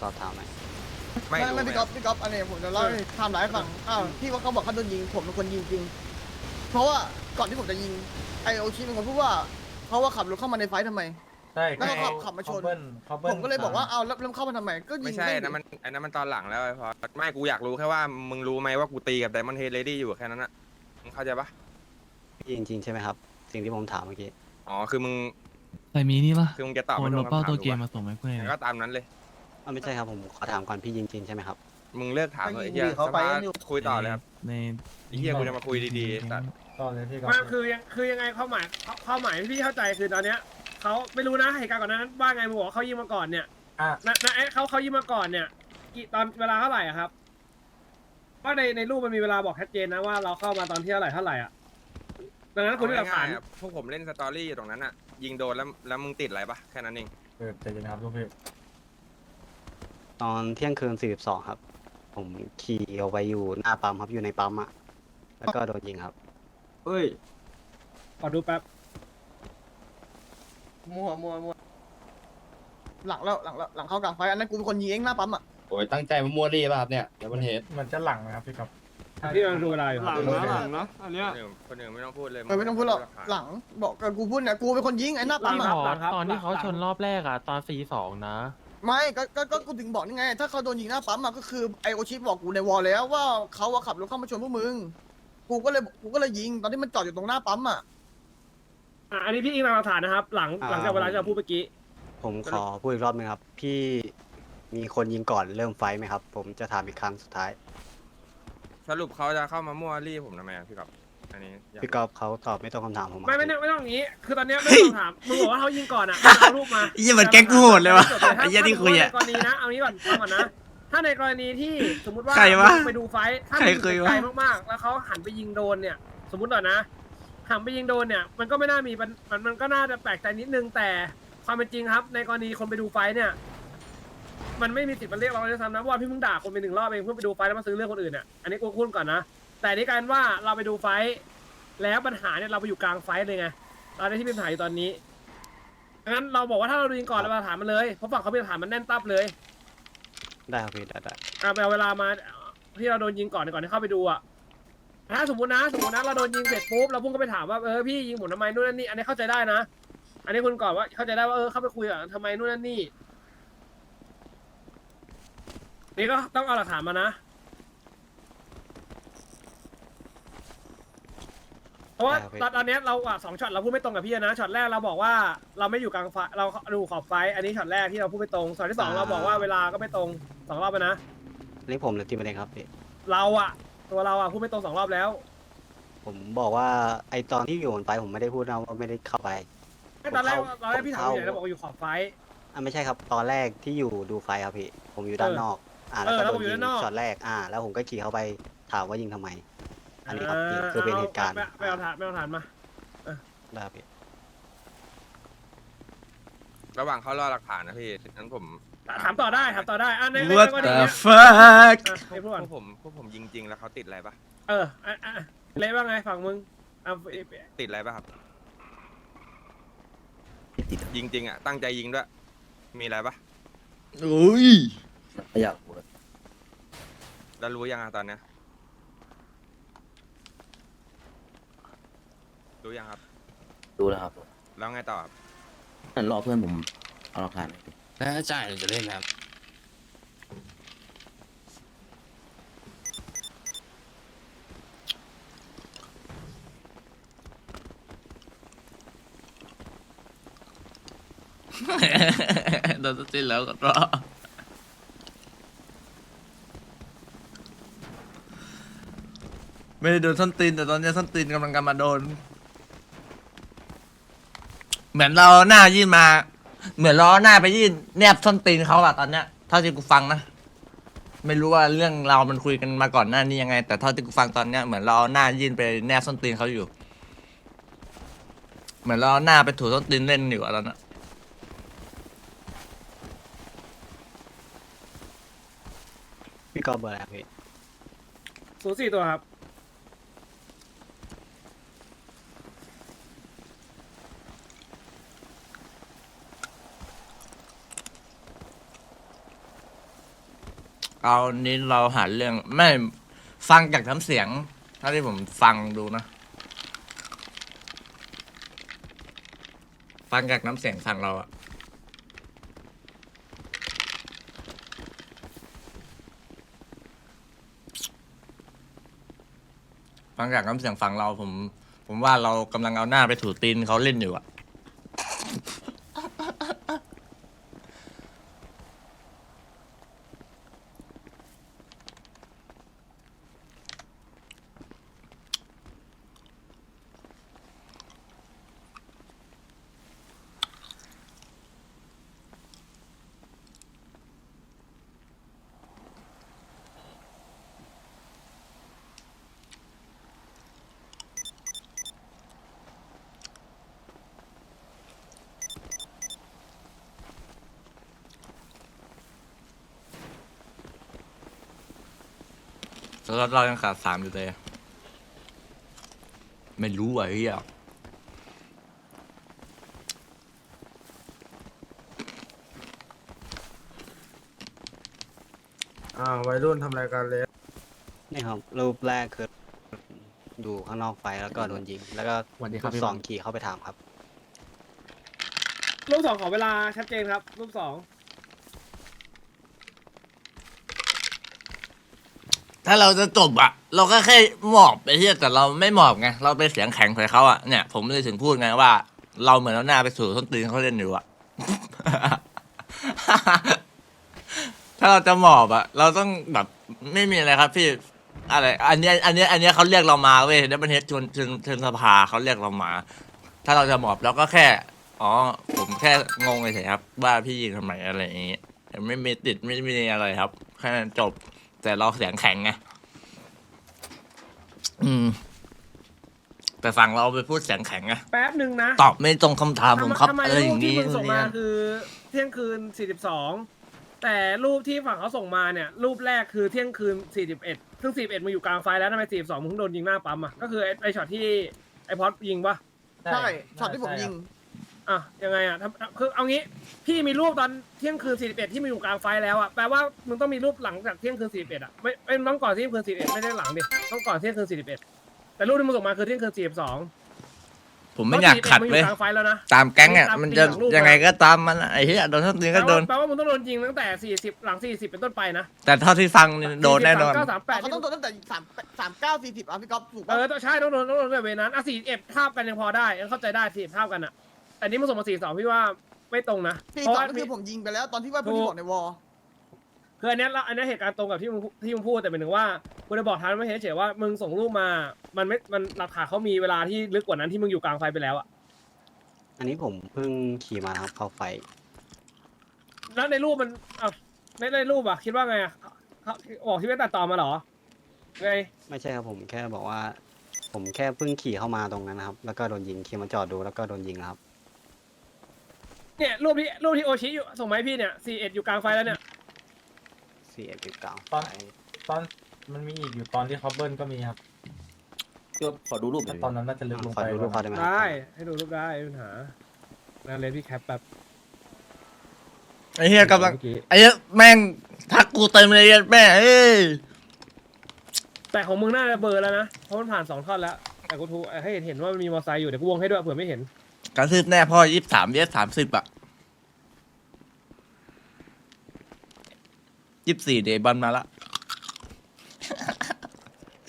สอบถามไหมไม่ไม่รู้ไม่พี่ก๊อฟพี่ก๊อฟอันนี้ผมจะเล่าให้ไทม์ไลน์ให้ฟังอ้าวที่ว่าเขาบอกเขาโดนยิงผมเป็นคนยิงจริง เพราะว่าก่อนที่ผมจะยิงไอโอชิเป็นคนพูดว่าเขาว่าขับรถเข้ามาในไฟท์ทำไม ใช่แล้วก็ขับขับมาชนเขเบิ้ลเขาบิ้ผมก็เลยบอกว่าเอาแล้วแล้วเข้ามาทำไมก็ยิไม่งใช่ด้นะมันอันนั้นมันตอนหลังแล้วไอ้พอไม่กูอยากรู้แค่ว่ามึงรู้ไหมว่ากูตีกับไดมอนเฮดเลดี้อยู่แค่นั้นอะมึงเข้าใจปะพี่จริงๆใช่ไหมครับ สิ่งที่ผมถามเมื่อกี้ อ๋อคือมึงแต่มีนี่ปะคือมึงจะตอบโอไม่นตรโรงเป้าคำถามตัวถูเกกมปะมาส่งมาเพื่อนงั้นก็ตามนั้นเลย อ่าไม่ใช่ครับผมขอถามก่อนพี่ยิงจริงใช่ไหมครับ มึงเลิกถามเถอะไอ้เหี้ยเขาสไปภากันอยู่ คุยต่อเลยครับในไอ้เหี้ยกูจะมาคุยดีๆสัตว์ตอนนี้พี่ก็ไม่คือยังคือยังไงความหมายความหมายที่พี่เข้าใจคือตอนเนี้ยเขาไม่รู้นะเหตุการณ์ก่อนหนานั้นว่าไงมึงบอกว่าเขายิงมาก่อนเนี่ยอะ นะนะเอ๊ะเขาเขายิงมาก่อนเนี่ยกี่ตอนเวลาเท่าไหร่อะครับว่าในในรูปมันมีเวลาบอกชัดเจนนะว่าเราเข้ามาตอนที่เท่าไหร่เท่าไหร่อะดังนั้นคุณมีหลักฐานเอง่ยๆอะพวกผมเล่นสตอรี่อยู่ตรงนั้นอะยิงโดนแล้วแล้วมึงติดอะไรปะแค่นั้นเองเออใจเย็นนะครับลูกพี่ ตอนเที่ยงคืน42ครับ ผมขี่เอาไปอยู่หน้าปั๊มครับอยู่ในปั๊มอะแล้วก็โดนยิงครับ เฮ้ย ขอดูแป๊บ มัวมัวมัวหลังแล้วหลังแล้วหลังเข้ากลางไฟท์อันนั้นกูเป็นคนยิงเองหน้าปั๊มอะโอ้ยตั้งใจมามัวรีป่ะครับเนี่ยเดี๋ยวมันเห็นเหมือนจะหลังนะครับพี่ครับพี่กำลังดูเวลาอยู่หลังนะหลังนะอันเนี้ยคนอื่นคนอื่นไม่ต้องพูดเลยเออไม่ต้องพูดหรอกหหลังบอกกับกูพูดเนี่ยกูเป็นคนยิงไอ้หน้าปั๊มหลัอะงครับตอนที่เขาชนรอบแรกอะตอนสี่สองนะ ไม่ก็ก็ก็กูถึงบอกนี่ไง ถ้าเขาโดนยิงหน้าปั๊มอะก็คือไอโอชิบอกกูในวอลแล้วว่าเขาอะขับรถเข้ามาชนพวกมึง กูก็เลยกูก็เลยยิงตอนที่มันจอดอยู่ตรงหน้าปั๊มอะอะอันนี้พี่อิงตามหลักฐานนะครับ หลังอ่าหลังจากเวลาที่เราพูดเมื่อกี้ ผมขอพูดอีกรอบนึงครับ พี่มีคนยิงก่อนเริ่มไฟท์ไหมครับ ผมจะถามอีกครั้งสุดท้าย สรุปเขาจะเข้ามามั่วรี่ผมทำไมอะพี่กอบ อันนี้อยากพี่กอฟเขาตอบไม่ตรงคำถามผมอะไม่ไม่ไม่ไม่ต้องอย่างนี้ คือตอนเนี้ยไม่ต้องถามมึงบอกว่าเขายิงก่อนอะมึงเอารูปมาไอ้เหี้ยเหมือนแก๊งกูโหดเลยวะไอ้เหี้ยที่คุยอะถ้าสมมุติว่าในกรณีนะเอางี้ก่อนฟังก่อนนะ ถ้าในกรณีที่สมมติว่าใครวะมึงไปดูไฟท์ถ้าใครมันเคยวะ ไกลมากๆ แล้วเขาหันไปยิงโดนเนี่ย สมมติหน่อยนะ หันไปยิงโดนเนี่ย มันก็ไม่น่ามีปัญมันมันก็น่าจะแปลกใจนิดนึงแต่ความเป็นจริงครับ ในกรณีคนไปดูไฟท์เนี่ย มันไม่มีสิทธิ์มาเรียกเราเลยซ้ำนะเพราะว่าพี่เพิ่งด่าคนไปหนึ่งรอบเองเพื่อไปดูไฟท์แล้วมาซื้อเรื่องคนอื่นอะอันนี้กูพูดก่อนนะ แต่นี่กลารว่าเราไปดูไฟท์แล้วปัญหาเนี่ยเราไปอยู่กลางไฟท์เลยไงตอนนี้ที่เป็นปัญหาอยู่ตอนนี้งั้นเราบอกว่าถ้าเราดูยิงก่อนเราไปถามมันเลยเพราะฝั่งเขาเป็นฐานมันแน่นตับเลยได้ครับพี่ได้ได้เอาไปเอาเวลามาที่เราโดนยิงก่อนก่อนที่เข้าไปดูอะถ้าสมมตินะสมมตินะเราโดนยิงเสร็จปุ๊บเราพุ่งก็ไปถามว่าเออพี่ยิงผมทำไมนู่นนั่นนี่อันนี้เข้าใจได้นะ อันนี้คุณก่อนว่าเข้าใจได้ว่าเออเข้าไปคุยอะทำไมนู่นนั่นนี่นี่ก็ต้องเอาหลักฐานมานะ เพราะว่าตอนตอนเนี้ยเราอะสองช็อตเราพูดไม่ตรงกับพี่นะช็อตแรกเราบอกว่าเราไม่อยู่กลางไฟเราดูขอบไฟ อันนี้ช็อตแรกที่เราพูดไม่ตรงช็อตที่สองเราบอกว่าเวลาก็ไม่ตรงสองรอบไปนะอันนี้ผมหรือทีมเองครับพี่เราอะตัวเราอะพูดไม่ตรงสองรอบแล้วผมบอกว่าไอตอนที่อยู่บนไฟผมไม่ได้พูดนะว่าไม่ได้เข้าไป ไอ้ตอนแรกผมเข้าตอนแรกพี่ถามผมอยู่เข้า ไหนเราบอกว่าอยู่ขอบไฟ อะไม่ใช่ครับตอนแรกที่อยู่ดูไฟครับพี่ผมอยู่ด้านนอก อ่าแล้วเออก็แล้วโดผนมอยู่ยิด้างนนอกช็อตแรกอ่า แล้วผมก็ขี่เข้าไปถามว่ายิงทำไม อันนี้ครับพี่คือเป็นเหตุการณ์ไม่ไม่เอาฐานไม่เอาฐานมาได้ครับพี่ระหว่างเขารอหลักฐานนะพี่งั้นผมถามต่อได้ถามต่อได้อะในใน What กรณี the เนี้ย fuck อะให้พูดพก่อนวกผมพวกผมยิงจริงแล้วเขาติดอะไรปะเอออะอะเละว่าไงฝั่งมึงอะติดอะไรปะครับ ยิงจริงอะตั้งใจยิงด้วย มีอะไรปะอุ้ยอยากแล้วรู้ยังอะตอนเนี้ย รู้ยังครับ ดูแล้วครับแล้วไงต่อครับนั่นรอเพื่อนผมเอาหลักฐานถ้าจ่ายจะเล่นครับ โดนสิ้นแล้วก็รอไม่ได้โดนส้นตีนแต่ตอนนี้ส้นตีนกำลังกำมาโดน เหมือนเราหน้ายื่นมา เหมือนล้อหน้าไปยื่นแนบส้นตีนเขาอะตอนเนี้ยเท่าที่กูฟังนะ ไม่รู้ว่าเรื่องเรามันคุยกันมาก่อนหน้านี้ยังไง แต่เท่าที่กูฟังตอนเนี้ยเหมือนเราเอาหน้ายื่นไปแนบส้นตีนเขาอยู่ เหมือนเราเอาหน้าไปถูส้นตีนเล่นอยู่อะตอนนั้นพี่กอฟเบอร์อะไรครับพี่ ศูนย์สี่ตัวครับ เอานี้เราหาเรื่องไม่ฟังจากน้ำเสียงเท่าที่ผมฟังดูนะ ฟังจากน้ำเสียงฟังเราอะฟังจากน้ำเสียงฟังเราผม ผมว่าเรากำลังเอาหน้าไปถูตีนเขาเล่นอยู่อะ สล็อตเรายังขาดสามอยู่เลย ไม่รู้อะเฮียอ่าวัยรุ่นทำอะไรกันเลยนี่ครับ รูปแรกคือดูข้างนอกไฟแล้วก็โดนยิง แล้วก็สวัสดีครับรูปพี่สบอองลขี่เข้าไปถามครับ รูปสองขอเวลาชัดเจนครับ รูปสอง ถ้าเราจะจบอะเราก็แค่หมอบไปเฮียแต่เราไม่หมอบไงเราไปเสียงแข็งใส่เขาอะเนี่ยผมเลยถึงพูดไงว่า เราเหมือนเอาหน้าไปสู่ส้นตีนเขาเล่นอยู่อะถ้าเราจะหมอบอะเราต้องแบบไม่มีอะไรครับพี่อะไร อันเนี้ยอันเนี้ยอันเนี้ยเขาเรียกเรามาเว้ยเดบันเฮดชวนเชิญเชิญสภาเขาเรียกเรามา ถ้าเราจะหมอบเราก็แค่ อ๋อ ผมแค่งงเฉยๆครับ ว่าพี่ยิงทำไมอะไรอย่างเงี้ยไม่มีติดไม่มีอะไรครับแค่นั้นจบ แต่เราเสียงแข็งไงอืม แต่ฝั่งเราไปพูดเสียงแข็งไงแป๊บหนึ่งนะตอบไม่ตรงคำถามผมครับทำไมอะไรอรูปย่างที่นี้มึงส่งมาคือ เที่ยงคืน 42 แต่รูปที่ฝั่งเขาส่งมาเนี่ย รูปแรกคือเที่ยงคืน 41 ซึ่ง 41มันอยู่กลางไฟแล้วทำไม 42มึงโดนยิงหน้าปั๊มอะก็คือไอ้ไอช็อตที่ไอพอดยิงปะ ใช่ช็อตที่ผมยิง อะยังไงอะทำคือเอางี้พี่มีรูปตอนเที่ยงคืน41ที่มันอยู่กลางไฟแล้วอะแปลว่ามึงต้องมีรูปหลังจากเที่ยงคืน41อะไม่ไม่ต้องก่อนเที่ยงคืน41ไม่ได้หลังดิต้องก่อนเที่ยงคืน41แต่รูปที่มึงส่งมาคือเที่ยงคืน42ผมไม่อยากขัดพระ41มันอเว้ยกลางไฟแล้วนะ ตามแก๊งอะตามมันจะตีหลังลูกยังไงอะก็ตามมันอะไอ้เหี้ยโดนทั้งตีนก็โดน แปลว่ามึงต้องโดนยิงตั้งแต่40หลัง40เป็นต้นไปนะแต่เท่าที่ฟังนี่โดนแน่นอน เก้าสามแปดเขาต้องโดนตั้งแต่สามสามเก้าสี่สิบอะพี่ก๊อฟถูกเอปะอต้องใช่ต้องโดนต้องโดนในเวนั้นอะสี่เอฟภาพกันยังพอได้ยังเข้าใจได้สี่ภาพกันอะ แต่นี่มึงส่งมาสี่สองพี่ว่าไม่ตรงนะสี่เพราะสองว่าก็คือผมยิงไปแล้วตอนที่ว่าพี่บอกในวอลคืออันเนี้ยละอันเนี้ยเหตุการณ์ตรงกับที่มึงที่มึงพูดแต่เป็นถึงว่ากูจะบอกทางไม่เฉยๆว่ามึงส่งรูปมา มันไม่มันหลักฐานเขามีเวลาที่ลึกกว่านั้นที่มึงอยู่กลางไฟไปแล้วอะอันนี้ผมเพิ่งขี่มานะครับเข้าไฟ แล้วในรูปมันอะในในรูปอะคิดว่าไงอะเขาบอกที่ไม่ตัดต่อมาเหรอไง ไม่ใช่ครับผมแค่บอกว่า ผมแค่เพิ่งขี่เข้ามาตรงนั้นนะครับ แล้วก็โดนยิงขี่มาจอดดูแล้วก็โดนยิงนะครับ เนี่ยรูปที่รูปที่โอชิอยู่ส่งมาให้พี่เนี่ยสี่เอ็ดอยู่กลางไฟแล้วเนี่ยสี่เอ็ดเก้าตอนตอนมันมีอีกอยู่ตอนที่เขาเบิ้ลก็มีครับก็ขอดูรูปหน่แต่อยตอนนั้นน่าจะลึกลงขอไปดูรูปเขาได้ไหมครับได้ให้ดูรูปได้ไม่มีปัญหานาเลนพี่แคปแบบไอ้เหี้ยกำลังเมื่อกี้ไอ้เหี้ยแม่งทักกูเต็มเลยไอ้แม่เอ้ยแต่ของมึงน่าจะเบลอร์แล้วนะเพราะมันผ่านสองท่อนแล้วแต่กูทูให้เห็นเห็นว่ามันมีมอเตอร์ไซค์อยู่เดี๋ยวกูวงให้ด้วยเผื่อไม่เห็นกระทืบแน่พ่อยี่สิบสามเยสสามสิบอะ ยี่สิบสี่เดย์บอลมาละ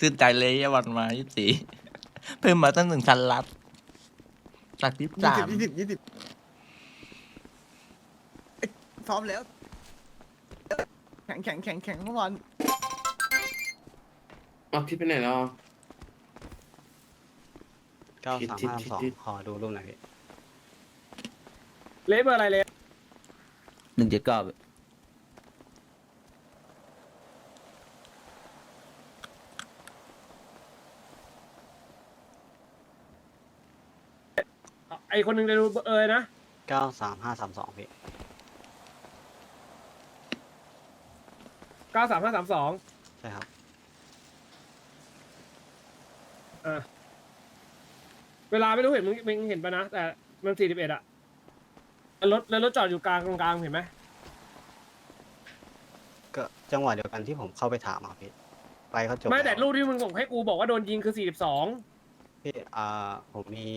ขึ้นใจเลยยวันมายี่สิบสี่เพิ่มมาตั้งหนึ่งชั้นลัดจากยี่สิบยี่สาสิบมยี่สิบยี่สิบเอ้ยซ้อมแล้ว แข็งแข็งแข็งแข็งเมื่อวานอ้าวพี่ไปไหนแล้วเก้าสามห้าสองขอดูรูปหน่อยพี่ เละเบอร์อะไรเลยหนึ่งเจ็ดเก้า ไอคนหนึ่งจะดูเออนะ เก้าสามห้าสามสองพี่เก้าสามห้าสามสองใช่ครับ เวลาไม่รู้เห็นมึงมึงเห็นปะนะ แต่มันสี่สิบเอ็ดอะแล้วรถแล้วรถจอดอยู่กลางตรงกลางเห็นไหมก็จังหวะเดียวกันที่ผมเข้าไปถามอะพี่ ไปเขาจบไม่แต่ล้วรูปที่มึงส่งให้กูบอกว่าโดนยิงคือ 42 พี่อ่าผมมี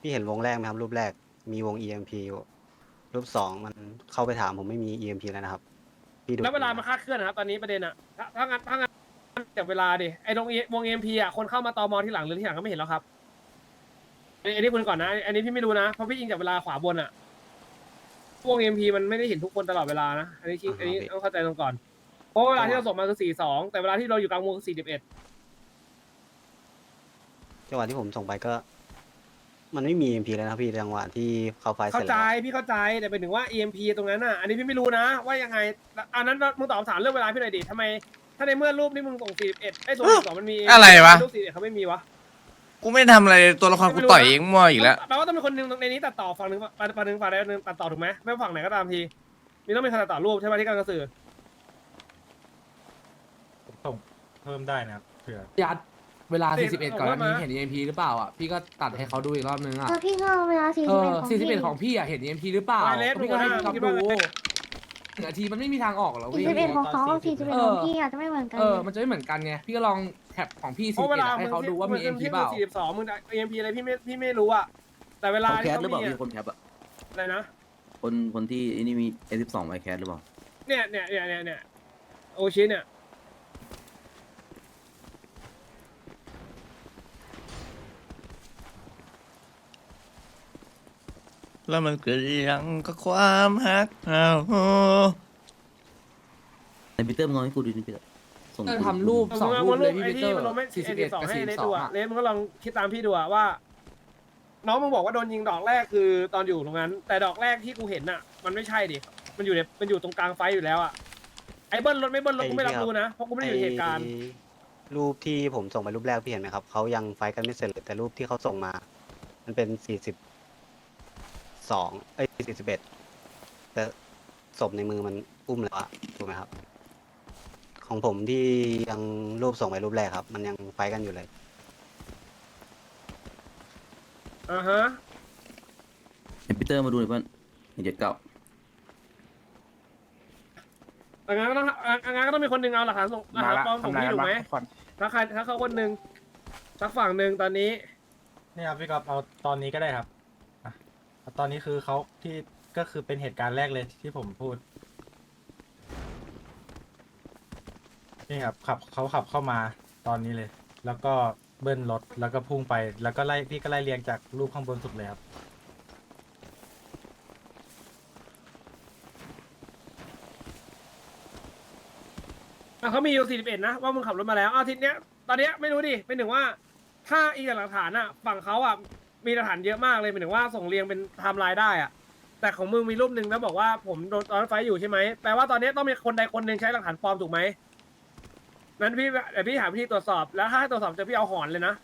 พี่เห็นวงแรกไหมครับรูปแรกมีวง EMP อยู่รูปสองมันเข้าไปถามผมไม่มี EMP แล้วนะครับ พี่ดูแล้วเวลามันคลาดเคลื่อนนะครับตอนนี้ประเด็นอะถ้าถ้างั้นถ้างั้นแต่เวลาดิไอ้ตรงวงเอ็มพีอะคนเข้ามาตอมอที่หลังหรือที่หลังก็ไม่เห็นแล้วครับอันอันนี้คุณก่อนนะ อันนี้พี่ไม่รู้นะเพราะพี่ยิงจากเวลาขวาบนอะวงเอ็มพีมันไม่ได้เห็นทุกคนตลอดเวลานะอันนี้คิดอันนี้ต้องเข้าใจตรงก่อนเพราะเวลาที่เราส่งมาคือ42แต่เวลาที่เราอยู่กลางวงคือ41จังหวะที่ผมส่งไปก็ มันไม่มี EMP แล้วนะครับพี่จังหวะที่เข้าไฟล์เสเข้าร็จใจแล้วพี่เข้าใจแต่เป็นถึงว่า EMP ตรงนั้นอะ อันนี้พี่ไม่รู้นะ ว่ายังไงแล้วอันนั้นมึงตอบคำถามเรื่องเวลาพี่หน่อยดิทำไม ถ้าในเมื่อรูปที่มึงส่ง41ไอ้ส่ง42มันมีอะไรวะ รูป41เขาไม่มีวะกูไม่ทำอะไรตัวละครกูต่อยเองมั่วอีกแล้ว แปลว่าต้องเป็นคนหนึ่งในนี้ตัดต่อฝั่งหนึ่งฝั่งฝั่งหนึ่งฝั่งใดฝั่งหนึ่งตัดต่อถูกไหมไม่ว่าฝั่งไหนก็ตามทีมีต้องมีคนตัดต่อรูปใช่ไหมที่การกระสือส่งเพิ่มได้นะครับเผื่อยัด เวลา 41 ก่อนอันนี้เห็น EMP หรือเปล่าอะ พี่ก็ตัดให้เขาดูอีกรอบนึงอะ แล้วพี่ก็เอาเวลาสี่เอสิบเอ็อดของพี่41 ของพี่อะ เห็น EMP หรือเปล่าไวเลสก็พี่ก็ให้ดูพี่นะก๊อฟคิดดูว่าหนึ่งนาทีมันไม่มีทางออกหรอกสี่เว้ยสิบเอ็ดของเขาสี่สิบเอ็ดของพี่อาจจะไม่เหมือนกัน เออ มันจะไม่เหมือนกันไง พี่ก็ลองแท็บของพี่เพราะเวลา41ให้เขาดูว่ามี EMP ที่เปล่า42มึง EMP อะไรพี่ไม่พี่ไม่รู้อะแต่เวลาของแคที่สเขาหรือเปล่ามีพี่คนแคปอะอะไรนะคนคนที่ไอ้นี่มีเอสิบสองไอแคสหรือเปล่า เนี่ยเนี่ยเนี่ยเนี่ยเนี่ยโอชิเนี่ย แล้วมันเกิดยังก็ความฮักเอาในพีเตอร์มึงลองให้กูดูดิพีเตอร์ส่งเออกูทำรูปสองมึงรูปเลยมึงพี่ไอ้ปีเตอที่ร์มันลงไม่41สองกับให้ใน42ตัวอะเลสมึงก็ลองคิดตามพี่ดูอะว่า น้องมึงบอกว่าโดนยิงดอกแรกคือตอนอยู่ตรงนั้น แต่ดอกแรกที่กูเห็นน่ะ มันไม่ใช่ดิมันอยู่ในมันอยู่ตรงกลางไฟอยู่แล้วอะไอ้เบิ้ลรถไม่เบิ้ลรถกูไม่รับรู้นะเพราะกูไม่ได้อยู่ในเหตุการณ์ ไอ้รูปที่ผมส่งไปรูปแรกพี่เห็นไหมครับเขายังไฟท์กันไม่เสร็จเลยแต่รูปที่เขาส่งมา มันเป็นสี่สิบ สองเอ้ยสี่สิบเอ็ดแต่ศพในมือมันอุ้มแล้วอะถูกไหมครับ ของผมที่ยังรูปส่งไปรูปแรกครับ มันยังไฟท์กันอยู่เลย อ่าฮะในพีเตอร์มาดูหน่อยเพื่อนหนึ่งเจ็ดเก้าอังั้นก็ต้องอังั้นก็ต้องมีคนหนึ่งเอาหลักฐานส่งหลักฐานปลอมส่งพี่ถูกไหมถ้าใครถ้าเขาคนหนึ่งสักฝั่งหนึ่งตอนนี้ นี่ครับพี่ก๊อฟเอาตอนนี้ก็ได้ครับอะเอา ตอนนี้คือเขาที่ก็คือเป็นเหตุการณ์แรกเลยที่ผมพูด นี่ครับขับเขาขับเข้ามาตอนนี้เลย แล้วก็เบิ้ลรถแล้วก็พุ่งไป แล้วก็ไล่พี่ก็ไล่เรียงจากรูปข้างบนสุดเลยครับอะเขามีอยู่ 41 นะ ว่ามึงขับรถมาแล้วอ้าวทีเนี้ย ตอนเนี้ยไม่รู้ดิเป็นถึงว่า ถ้าอีกหลักฐานอะ ฝั่งเขาอะ มีหลักฐานเยอะมากเลยเป็นถึงว่าส่งเรียงเป็นไทม์ไลน์ได้อะแต่ของมึงมีรูปหนึ่งแล้วบอกว่าผมโดนตอนนั้นไฟท์อยู่ใช่ไหมแปลว่าตอนเนี้ยต้องมีคนใดคนหนึ่งใช้หลักฐานปลอมถูกไหมนั้นพี่เดี๋ยวพี่หาวิธีตรวจสอบแล้วถ้าให้ตรวจสอบจะพี่เอาหอนเลยนะ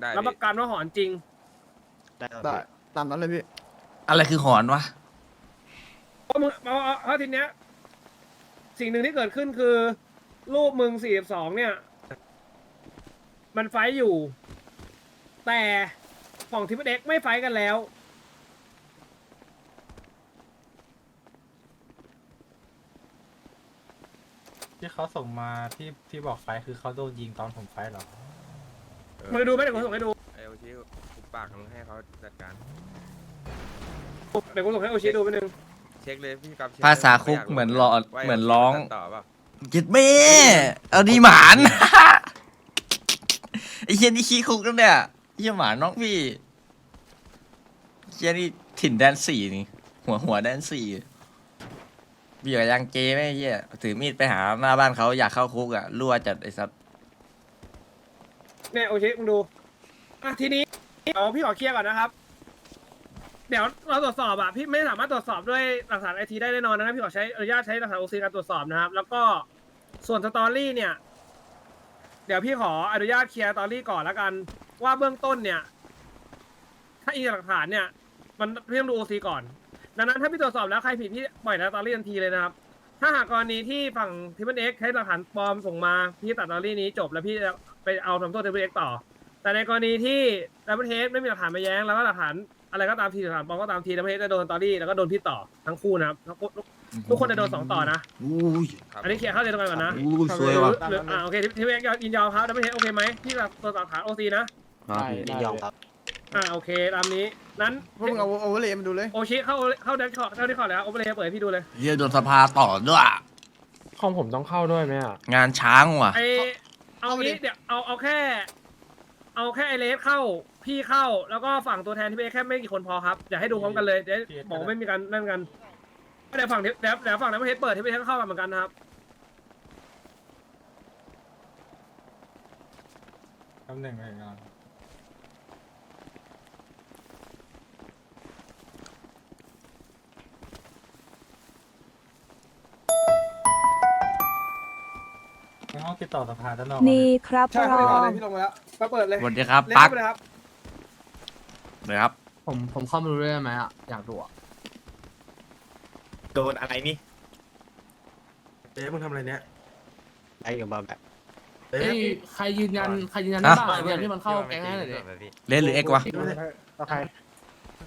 ได้รับปพี่ระกันว่าหอนจริง ได้ครับได้พี่ตามนั้นเลยพี่ อะไรคือหอนวะ เพราะมึงเพราะเพราะทีเนี้ย สิ่งหนึ่งที่เกิดขึ้นคือ รูปมึง42เนี่ย มันไฟท์อยู่ แต่ ฝั่งทิปเด็กไม่ไฟท์กันแล้ว ที่เขาส่งมาที่ที่บอกไฟท์คือเขาโดนยิงตอนผมไฟท์เหรอเออมึงดูไหมเดี๋ยวกูส่งให้ดู ไอ้โอชิกูปากมึงให้เขาจัดการ เดี๋ยวกูส่งให้โอชิดูไปหนึ่งเช็คเลยพี่กับเช็คภาษาเลยคุกยาเหมือนรู้รอว่าเหมือนร้อง ตัดต่อเปล่าจิตแม่เอาดีหมาน ไอ้เชี่ยนี่ขี้คุกแล้วเนี่ยไอ้ เชี่ยหมาน้องพี่เชี่ยนี่ถิ่นแดนสี่นี่ หัวหัวแดนสี่พี่กับยังเจไหมไอ้เชี่ยถือมีดไปหาหน้าบ้านเขาอยากเข้าคุกอะรั่วจัดไอ้สัสเนี่ยโอชิมึงดูอะทีนี้เดี๋ยวพี่ขอเคลียร์ก่อนนะครับ เดี๋ยวเราตรวจสอบอะพี่ไม่สามารถตรวจสอบด้วยหลักฐานไอทีได้แน่นอนนะครับพี่ขอใช้อนุญาตใช้หลักฐานโอซีการตรวจสอบนะครับ แล้วก็ส่วนสตอรี่เนี่ย เดี๋ยวพี่ขออนุญาตเคลียร์สตอรี่ก่อนแล้วกัน ว่าเบื้องต้นเนี่ย ถ้าอีกหลักฐานเนี่ย มันพี่ต้องดูโอซีก่อน ดังนั้นถ้าพี่ตรวจสอบแล้วใครผิดพี่ปล่อยสตอรี่ทันทีเลยนะครับ ถ้าหากกรณีที่ฝั่งทิปเปิลเอ็กใช้หลักฐานปลอมส่งมาพี่ตัดสตอรี่นี้จบแล้วพี่จะไปเอาทำโทษทิปเปิลเอ็กต่อ แต่ในกรณีที่ดับเบิลเทสไม่มีหลักฐานมาแย้งแล้วก็หลักฐานออะไรก็ตามทีสามปองก็ตามทีดัมเฮดจะโดนตอรี่แล้วก็โดนพี่ต่อทั้งคู่นะครับทั้งคู่ทุกคนจะโดนสองต่อนะ อุ้ยครับอันนี้เคลียร์เข้าใจตรงกันก่อนนะอุ้ยสวยว่ะ หรืออ่าโอเคที่ที่เวกยินยอมครับดัมเฮดโอเคไหมที่แบบตัวต่อขาโอซีนะ ครับพี่ยินยอมครับ อ่าโอเคตามนี้นั้นพวกมึงเอาโอเวอร์เลยมาดูเลยโอชิเข้าเข้าดันคอร์เข้าที่คอร์แล้วโอเปเรย์เปิดให้พี่ดูเลยเฮียโดนสภาต่อด้วย ของผมต้องเข้าด้วยไหมอะ งานช้างว่ะ ไอเอางี้เดี๋ยวเอาเอาแค่ เอาแค่ไอเลสเข้าพี่เข้าแล้วก็ฝั่งตัวแทนที่เป็นแค่ไม่กี่คนพอครับอย่าให้ดูพร้อมกันเลยเดี๋ยวบอกว่าไม่มีการนั่นกันเดี๋ยวฝั่งที่เดี๋ยวเดี๋ยวฝั่งนั้นประเทศเปิดที่ประเทศเข้ามาเหมือนกันนะครับ คำหนึ่งเลยก่อน ติดต่อสภาด้านนอกนี่ครับใช่รครับอพี่ลงแล้วมาเปิดเลยสวัสดีครับเล่นปักไปเลยครับเลยครับ ผมผมเข้ามาดูได้ไหมอะ อยากดูอะโดนอะไรนี่เอ๊ะมึงทำอะไรเนี่ยไอ้กับมาแบบเอ๊ะเอ้ยใครยืนยันใครยืนยันได้บ้างยืนยันที่มันเข้าแก๊งให้หน่อยดิเล่นหรือเอ็กวะโอเค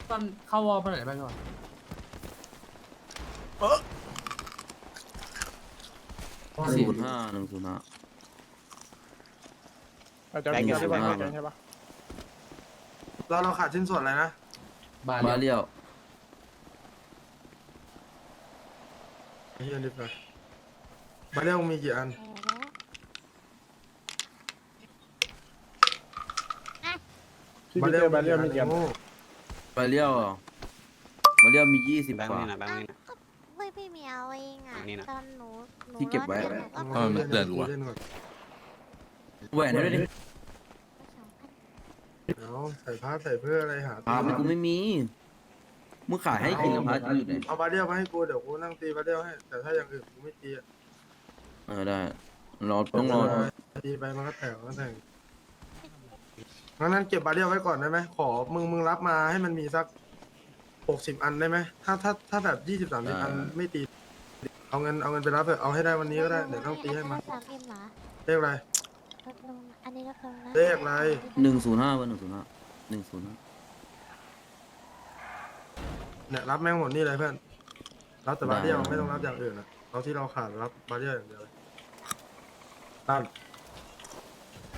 ต้นเข้าวอลไปไหนอยได้บ้างก่อนสี่ห้าหนึ่งศูนย์ห้า เราจะเกี่ยวได้ป่ะใช่ปะเราเราขาดชิ้นส่วนอะไรนะ บาบาเลีเลียยวไอ้เฮียดิบเลยมาเรียกมึงมีกี่อันที่เจอบาเรียมีเกี่ยวโง่บาเลียวอะบาเลียวมียี่สิบแบงกค์ว่า นี่นะแบงค์นี่นะ ไม่พี่มีเอาเองอะนี่นะตอนหนูหนูที่เก็บไว้รถหนูก็เออมันเตือนกูอะเล่นก่อน แหวนให้ด้วยดิเอาใส่ผ้าใส่เพื่ออะไรหาพาไปกูไม่มีมึงขายให้กินกับพากูอยู่ไหนเอาบาเดียวมาให้กูเดี๋ยวกูนั่งตีบาเดียวให้ แต่ถ้าอย่างอื่นกูไม่ตีอะเออได้รอต้องรอตีไปมันก็แตกมันก็แตกงั้นนั้นเก็บบาเดียวไว้ก่อนได้ไหมขอมึงมึงรับมาให้มันมีสักหกสิบอันได้ไหมถ้าถ้าถ้าแบบยี่สิบสามสิบอันไม่ตี เอาเงินเอาเงินไปรับเถอะเอาให้ได้วันนี้ก็ได้เดี๋ยวต้องตีให้มันสามเอ็มเหรอเลขอะไร ลดลงอันนี้ลดลงนะเลขอะไร หนึ่งศูนย์ห้าวันหนึ่งศูนย์ห้าหนึ่งศูนย์ห้าเนี่ยรับแม่งหมดนี่เลยเพื่อน รับแต่บาเดียวไม่ต้องรับอย่างอื่นนะเอาที่เราขาดรับบาเดียวอย่างเดียวเลยรับ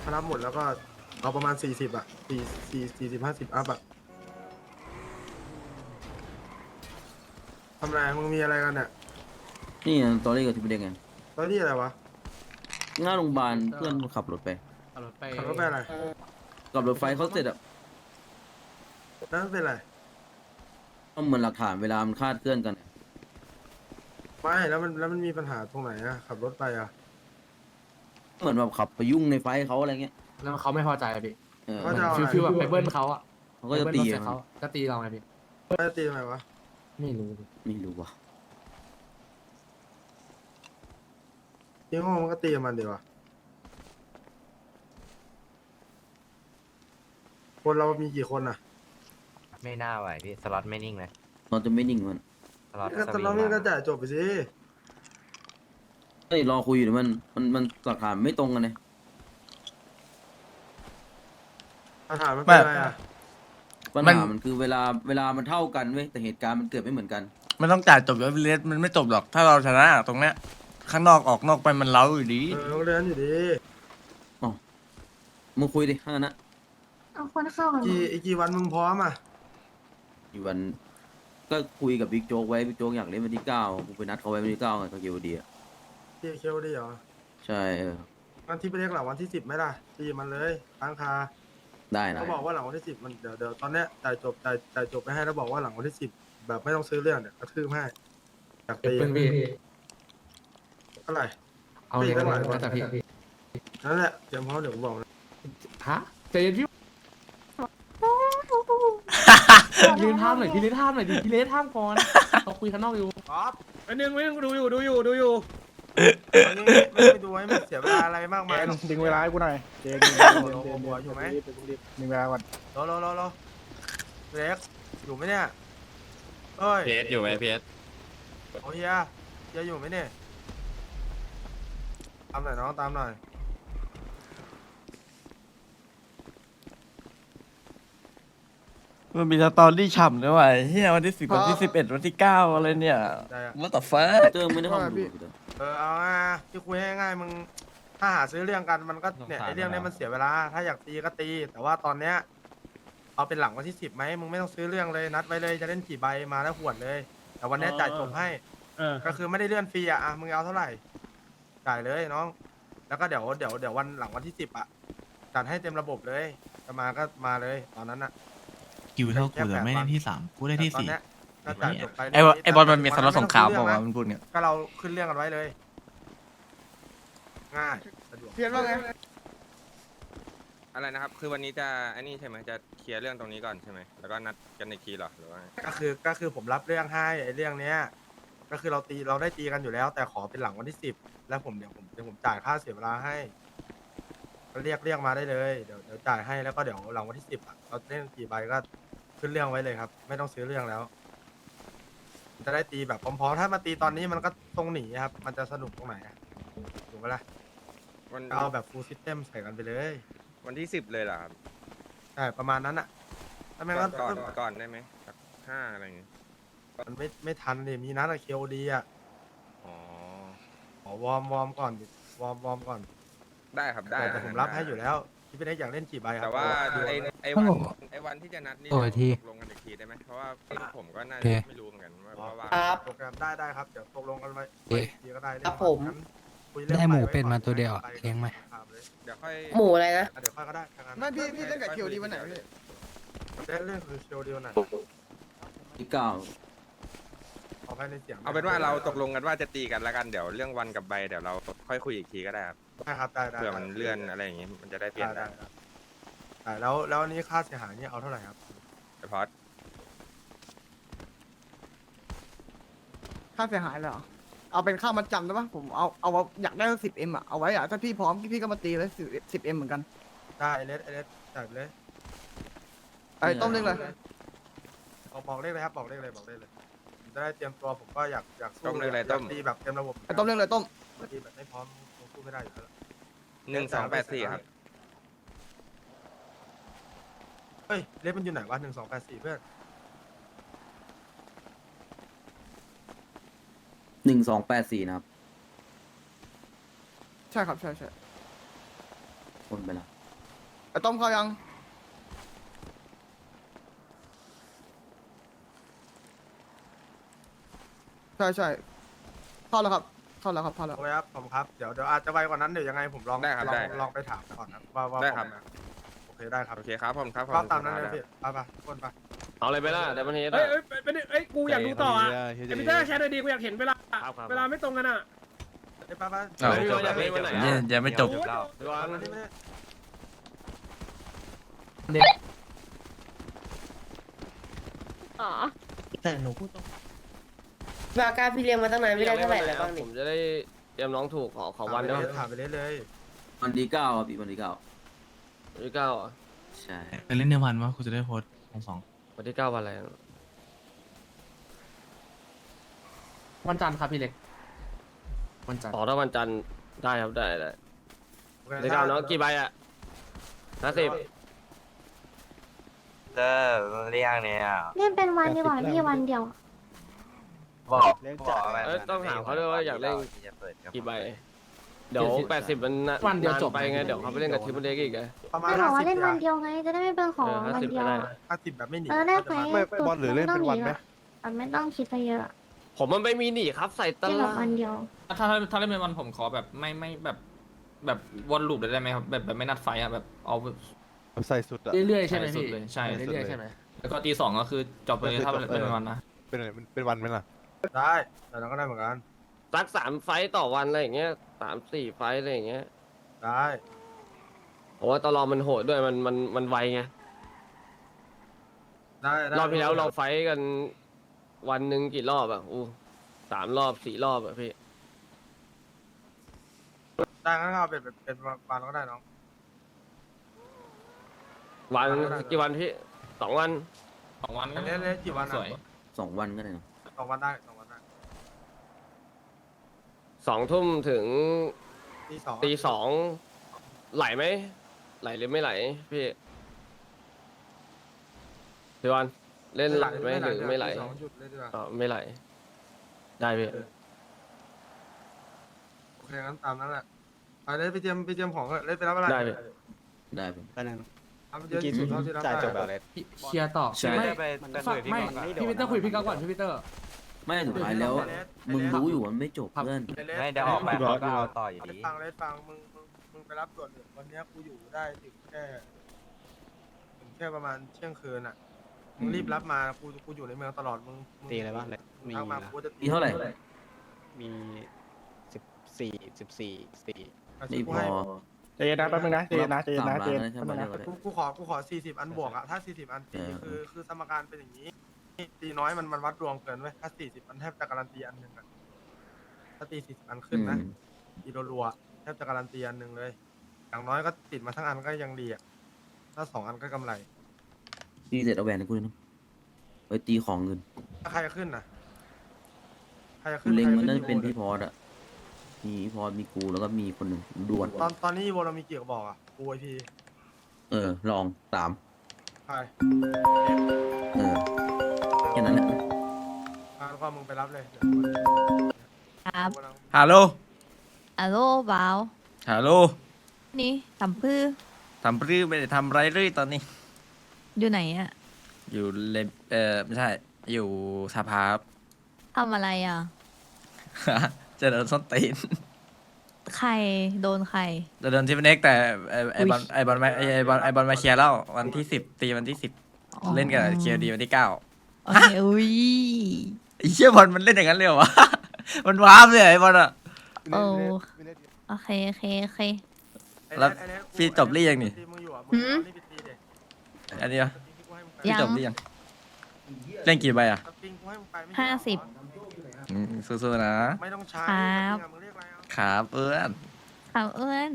ถ้ารับหมดแล้วก็เอาประมาณสี่สิบอะสี่สี่สี่สิบห้าสิบอัพอะทำไรมึงมีอะไรกันเนี่ยนี่ไงตอรี่กับที่ไปเด็กไง ตอนที่อะไรวะ หน้าโรงพยาบาลเพื่อนขับรถไปเอารถไปขับรถไปอะไรขับรถไฟเขาเสร็จอะนั่นเป็นอะไรก็เหมือนหลักฐานเวลามันคลาดเคลื่อนกัน ไม่แล้วมันแล้วมันมีปัญหาตรงไหนอะขับรถไปอะเหมือนแบบขับไปยุ่งในไฟเขาอะไรเงี้ยแล้วเขาไม่พอใจอะพี่เออก็จะเอาฟิลอะไรฟิลแบบไปเบิ้ลเขาอะเขาก็จะตีไปเบิ้ลรถใส่อะเขาก็ตีเราไงพี่ไม่ได้ตีทำไมวะไม่รู้ดิไม่รู้ว่ะ ที่ห้องมันก็ตีกับมันดีวะคนเรามีกี่คนอะไม่น่าไหวพี่สล็อตไม่นิ่งเลยเราจะไม่นิ่งมันสล็อตก็สตอนวิงเรานี่ก็มาจ่ายจบไปสิเฮ้ยรอคุยอยู่เดี๋ยวมันมันมันหลักฐานไม่ตรงกันเลยปัญหามันเป็นอะไรอะปัญมันหามันคือเวลาเวลามันเท่ากันเว้ยแต่เหตุการณ์มันเกิดไม่เหมือนกัน มันต้องจ่ายจบแล้วเลสมันไม่จบหรอก ถ้าเราชนะตรงเนี้ย ข้างนอกออกนอกไปมันเล้าอยู่ดี เออเรียนอยู่ดีมึงคุยดิถ้างั้นนะเอาคนเข้ากันกี่อีกกี่วันมึงพร้อมอะอีกวัน ก็คุยกับบิ๊กโจ๊กไว้บิ๊กโจ๊กอยากเล่นวันที่เก้ากูไปนัดเขาไว้วันที่เก้าไงกับเกียวดีอะที่เคลดีเหรอใช่เออวันที่ไปเรียกหลังวันที่สิบไหมล่ะตีมันเลยตั้งคาได้นะเขาบอกว่าหลังวันที่สิบมันเดี๋ยวเดี๋ยวตอนเนี้ยจ่ายจบจ่ายจ่ายจบไปให้แล้วบอกว่าหลังวันที่สิบแบบไม่ต้องซื้อเรื่องเนี่ยกระทืบให้อยากเก็บตีปืนพี่ เท่าไหร่เอาอย่างนั้นตีเท่าไหร่แล้วแต่พี่นั่นแหละเตรียมพร้อมเดี๋ยวกูบอกนะฮะใจเย็นพี่พี่เลนท่ามหน่อยพี่เลนท่ามหน่อยดิพี่เลนท่ามก่อนเราคุยข้างนอกอยู่อันนึงไม่นึงดูอยู่ดูอยู่ดูอยู่ตอนนี้ไม่ไปดูให้มันเสียเวลาอะไรมากมายหรอกดึงเวลาให้กูหน่อยเจนโอ้โหหัวอยู่ไหมดึงเวลาก่อนรอรอรอรอเล็กอยู่ไหมเนี่ยเอ้ยเพสอยู่ไหมเพสโอ้เฮียเฮียอยู่ไหมเนี่ย ตามหน่อยน้องตามหน่อยมันมีสตอรี่ฉ่ำด้วยว่ะไอ้เฮียวันที่สิบวันที่สิบเอ็ดวันที่เก้าอะไรเนี่ยได้อะ what the fuck เจอไม่ได้ข้อมูลพี่เตอร์เออเอาง่ายๆที่คุยง่ายๆมึงถ้าหาซื้อเรื่องกันมันก็เนี่ยไอ้เรื่องเนี้ยมันเสียเวลา ถ้าอยากตีก็ตี แต่ว่าตอนเนี้ยเอาเป็นหลังวันที่สิบไหมมึงไม่ต้องซื้อเรื่องเลยนัดไว้เลยจะเล่นกี่ใบมาแล้วหวดเลย แต่วันเนี้ยจ่ายจบให้ เออ ก็คือไม่ได้เลื่อนฟรีอะอะมึงเอาเท่าไหร่ จ่ายเลยน้อง แล้วก็เดี๋ยวเดี๋ยวเดี๋ยววันหลังวันที่สิบอะจัดให้เต็มระบบเลยจะมาก็มาเลยตอนนั้นอะคิวเท่ากูแต่ไม่ได้ที่สามกูได้ที่แต่ตอนสี่เนี้ยก็จ่ายจบไปไอ้บอลไอ้บอลมันมีแต่สล็อตสงครามไต้บอกซื้อว่าเรื่องนะมันพูดเนี่ยก็เราขึ้นเรื่องกันไว้เลย ง่ายสะดวกเพียนว่าไงอะไรนะครับ คือวันนี้จะอันนี้ใช่ไหมจะเคลียร์เรื่องตรงนี้ก่อนใช่ไหมแล้วก็นัดกันอีกทีเหรอหรือว่าก็คือก็คือผมรับเรื่องให้ไอ้เรื่องเนี้ย ก็คือเราตีเราได้ตีกันอยู่แล้ว แต่ขอเป็นหลังวันที่สิบแล้วผมเดี๋ยวผมเดี๋ยวผมจ่ายค่าเสียเวลาให้ก็เรียกเรียกมาได้เลยเดี๋ยวเดี๋ยวจ่ายให้แล้วก็เดี๋ยวหลังวันที่สิบอะเราเล่นกี่ใบก็ขึ้นเรื่องไว้เลยครับ ไม่ต้องซื้อเรื่องแล้ว จะได้ตีแบบพร้อมๆถ้ามาตีตอนนี้มันก็ตรงหนีครับ มันจะสนุกตรงไหนอะถูกไหมล่ะวันก็เอาแบบฟูลซิสเต็มใส่กันไปเลยวันที่สิบเลยเหรอครับใช่ประมาณนั้นอะถ้าไม่ก่งั้อนนก่อนก่อนได้ไหมสักห้าอะไรอย่างเงี้ย มันไม่ไม่ทันเลยมีนัดอะเคโอดีอะอ๋อขอวอร์มวอร์มก่อนดิวอร์มวอร์มก่อนได้ครับได้แต่ผมรับให้อยู่แล้วที่พี่เล็กอยากเล่นกี่ใบครับแต่ว่าดูไอ้เอาไอ้วันไอ้วันที่จะนัดนี่โอ้ยที่ตกลงกันอีกทีได้ไหมเพราะว่าผมก็น่าโอเคจะไม่รู้เหมือนกันว่าว่าครับโปรแกรมได้ได้ครับเดี๋ยวตกลงกันไว้เอ๊ะทีก็ได้ครับผมงั้นคุยเรื่องได้หมูใบว้เป็ดมาก่อนตัวเดียวอะใบเลี้ยงไหมถามเลยเดี๋ยวค่อยหมูอะไรนะอะเดี๋ยวค่อยก็ได้ถ้างั้นไม่พี่พี่เล่นกับเคียวดีวันไหนพี่เล่นเรื่องคือเชลเดียวไหนที่เก้าเอาให้ในเสียงเอาเป็นว่าเราตกลงกันว่าจะตีกันแล้วกันเดี๋ยวเรื่องวันกับใบเดี๋ยวเราค่อยคุยอีกทีก็ได้ครับได้ครับได้ได้เผื่อมันเลื่อนอะไรอย่างงี้มันจะได้เปลี่ยนได้ได้ได้ได้แล้วแล้วอันนี้ค่าเสียหายนี่เอาเท่าไหร่ครับเฉพาะค่าเสียหายเลยเหรอ เอาเป็นค่ามัดจำได้ปะผมเอาเอาว่าอยากได้สิบเอ็มอะเอาไว้อะถ้าพี่พร้อมพี่ก็มาตีเลยสิบสิบเอ็มเหมือนกันได้ไอเลสไอเลสจ่ายไปเลยไอ้ต้มเรื่องเลยบอกบอกเลขเลยครับบอกเลขเลยบอกเลขเลยผม จะได้เตรียมตัวผมก็อยากอยากสู้ต้มเลยอะไรอยากต้มตีแบบเต็มระบบไอ้ต้มเรื่องเลยต้มตีแบบไม่พร้อมคงสู้ไม่ได้อยู่แล้วหนึ่งสองแปดสี่ครับเฮ้ยเลขมันอยู่ไหนวะหนึ่งสองแปดสี่เพื่อนหนึ่งสองแปดสี่นะครับใช่ครับใช่ใช่คนไปแล้วไอ้ต้มเข้ายัง ใช่ใช่เข้าแล้วครับเข้าแล้วครับเข้าแล้ว โอเคครับผมครับ เดี๋ยวเดี๋ยวอาจจะไวกว่านั้นเดี๋ยวยังไงผมลองได้ครับลองได้ลองไปถามก่อนครับว่าว่าได้ครับ ผมโอเคได้ครับโอเคครับผมครับผมก็ตามนั้นเลยพี่ไปไปทุกคนไป เอาเลยไปล่ะแต่มันเฮดเอ้ยเอ้ยไปไปเอ้ยกูอยากดูต่ออะไอ้พีเตอร์แชร์หน่อยดีกูอยากเห็นเวลาเวลาไม่ตรงกันอะไปไปไปเอา ไม่รู้ว่าอยากเล่นวันไหนยังอะยังไม่จบเดี๋ยวเราดูว่าอันนี้ไม่ได้อ๋อ วาการพี่เลี้ยงมาตั้งนานไม่ได้เท่าไหร่แล้วบ้างผนี่มจะได้เตรียมน้องถูกขอขอวันเดียวถามไปเรื่อยเลยวันที่เก้าครับอีกวันที่เก้าวันที่เก้าอะใช่จะเล่นในวันว่ากูจะได้โพสต์ทั้งสองวันที่เก้าวันอะไรอะวันจันทร์ครับพี่เล็กวันจันทร์อ๋อถ้าวันจันทร์ได้ครับได้ได้โอเควันที่เก้าน้องกี่ใบอะห้าสิบเออเรียกเนี่ยเล่นเป็นวันดีกว่าพี่วันเดียว บอกเรื่องจ่าย เอ้ยต้องถามเขาด้วยว่าอยากเล่น กี่ใบเดี๋ยวแปดสิบมันนานวันเดียวจบ ไปไงเดี๋ยวเขาไปเล่นกับทีมเล็กอีกไง ประมาณไม่บอกว่า50เล่นวันอย่างเดียวไงจะได้ไม่เป็นของเออวัน50เดียวก็ได้ อะห้าสิบแบบไม่หนีเออได้ไหมไม่บอลหรือเล่นเป็นวันไหมไม่ต้องคิดไปเยอะผมมันไม่มีหนีครับใส่ตเล่นแบลาบดวันเดียวถ้าถ้าเล่นเป็นวันผมขอแบบไม่ไม่แบบ แบบวนลูปได้ไหมครับแบบแบบไม่นัดไฟอะแบบเอาแบบ ใส่สุดอะ เรื่อยๆใช่ไหมสุดพี่เลย ใช่ เรื่อยๆใช่ไหมแล้วก็ตีสองก็คือจบไปเลยถ้าก็คือจบเล่นเออเป็นวันนะ เป็นอะไรเป็นวันไหมล่ะ ได้แต่เราก็ได้เหมือนกัน สักสามไฟต์ต่อวันอะไรอย่างเงี้ยสามสี่ไฟต์อะไรอย่างเงี้ยได้ผมว่าตลอมันโหดด้วยมันมันมันไวไงได้ได้รอบที่แล้วเราไฟต์กัน วันหนึ่งกี่รอบอะอู้สามรอบสี่รอบอะพี่ได้งั้นก็เอาเป็นเป็นเป็นวันก็ได้น้อง วันได้ได้ กี่วันพี่สองวัน สองวันอันนี้เล่นกี่วันสอะวย สองวันก็ได้เนอะสองวันได้สองวันได้ สองทุ่มถึงตีสองตีสองไหลไหมไหลหรือไม่ไหลพี่พี่วันเล่นไหลไหมหรือไม่ไหลสองจุดเลยดีกว่าอ๋อไม่ไหล ได้พี่โอเคงั้นตามนั้นแหละไปเลยไปเตรียมไปเตรียมของก่อนเล่นไปรับอะไรได้พี่ได้พี่ ก็นั่นทำเยเมื่ออะกี้ที่สุดเท่าที่รับจ่ายได้จบแบบเลยเคลียร์ต่อใช่ ไม่ไปไปฝากคุยพี่ไม่ก่อนพี่ปีเตอร์คุยพี่ก้าวก่อนพี่ปีเตอร์ ไม่สุดท้ายแล้ว มึงรู้อยู่ว่ามันไม่จบเพื่อน ไม่เดี๋ยวออกไปเขาก็เอาต่ออยู่เลดีสฟังเลสฟังมึงมึงมึงไปรับส่วนหนึ่งวันเนี้ยกูอยู่ได้ถึงแค่ถึงแค่ประมาณเที่ยงคืนอะมึงรีบรับมากูกูอยู่ในเมืองตลอดมึงมึงตีอะไรบ้างเลยมี ทักมานะกูจะตีมีเท่าไหร่ มีสิบสี่สิบสี่สี่ไม่พกูอให้ใจเย็นนะแป๊บนึงนะใจเย็นนะใจเย็นนะใจเย็นสามล้านแล้วใช่ไหมกูกูขอกูขอสี่สิบอันบวกอะถ้าสี่สิบอันตีเออ คือคือสมการเป็นอย่างนี้ ตีน้อยมันมันวัดดวงเกินเว้ยถ้าสี่สิบอันแทบจะการันตีอันหนึ่งอะถ้าตีสี่สิบอันขึ้นนะอืมอีรัวๆแทบจะการันตีอันหนึ่งเลย อย่างน้อยก็ติดมาทั้งอันก็ยังดีอะถ้าสองอันก็กำไร ตีเสร็จเอาแหวนให้กูด้วยนะไปตีของเงินถ้าใครจะขึ้นนะใครจะกูขึ้นเล็งใครมันจะน่าขึ้จะเป็นพี่พอดอะมีพี่พอดมีกูแล้วก็มีคนหนึ่งด่วน ตอนตอนนี้โวเรามีกี่กระบอกอะกูไอพีเออ ลองสามใช่เออแค่ นั้นแหละแล้วก็มึงไปรับเลยเดี๋ยวครับกูกำลังฮัลโหลอัลโหลบาวฮัลโหลนี่สัมพื้อทำรื้อไม่ได้ทำไรรื้อตอนนี้ อยู่ไหนอะอยู่เลมเออไม่ใช่ อยู่สภาครับ ทำอะไรอะจะโดนส้นตีนใครโดนใคร จะโดนที่เป็นเอ็กแต่ไอไอบอลอุ๊ยไอบอลมาไอ้ไอบอลไอบอลมาเคลียร์แล้ววันที่สิบตีวันที่สิบอ๋อเล่นกับเคลียร์ดีวันที่เก้า โอเคอุ้ยไอ้เชี่ยบอลมันเล่นอย่างนั้นเลยเหรอวะ มันว้ามเลยไอ้บอลอะ โอ้โอเคโอเคโอเคไอ้แล้วไอ้เน็ตกูพี่จบหรือยังนี่ตีมึงอยู่อะมึงหืมเอานี่ไปตีเด็กอันนี้เหรอที่กูให้มึงไปพี่ยังจบหรือยังเล่นกี่ใบอะสปริงกูให้มึงไปไม่ห้าใช่เรอสิบ อืมสู้ๆนะไม่ต้องใช้ครับสปริงอะมึงเรียกอะไรเอาครับเพื่อนข่าวเอื้อน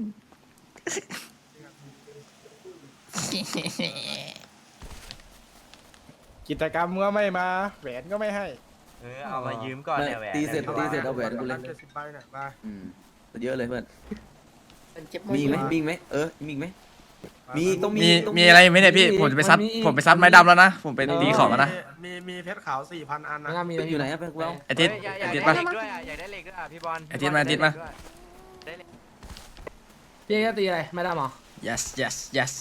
กิจกรรมก็ไม่มา แหวนก็ไม่ให้เออเอามายืมก่อนเนี่ยแหวนตีเสร็จตีเสร็จเอาแหวนกูเลย เจ็ดสิบใบเนี่ยไปอืมเยอะเลยเพื่อนมีอีกไหมมีอีกไหมเออมีอีกไหมมีอีกต้องมีมีต้องมีอะไรไหมเนี่ยพี่ผมจะไปซัดนอีกผมไปซัดไม้ดำแล้วนะ ผมไปตีของแล้วนะ มีมีเพชรขาวสี่พันอันนะ มีอยู่ไหนครับเพื่อนกูเอาไอทิศอยากไออยากทิศได้ปะเหล็กด้วยอะอยากได้เหล็กด้วยอะพี่บอลอาทิตย์มาอาทิตย์มา พี่จะตีอะไรไม่ได้หรอ yes yes yes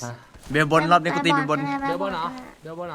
เบลบนรอบนี้กูตีเบลบน เดี๋ยวบนเหรอเดี๋ยวบนเหรอ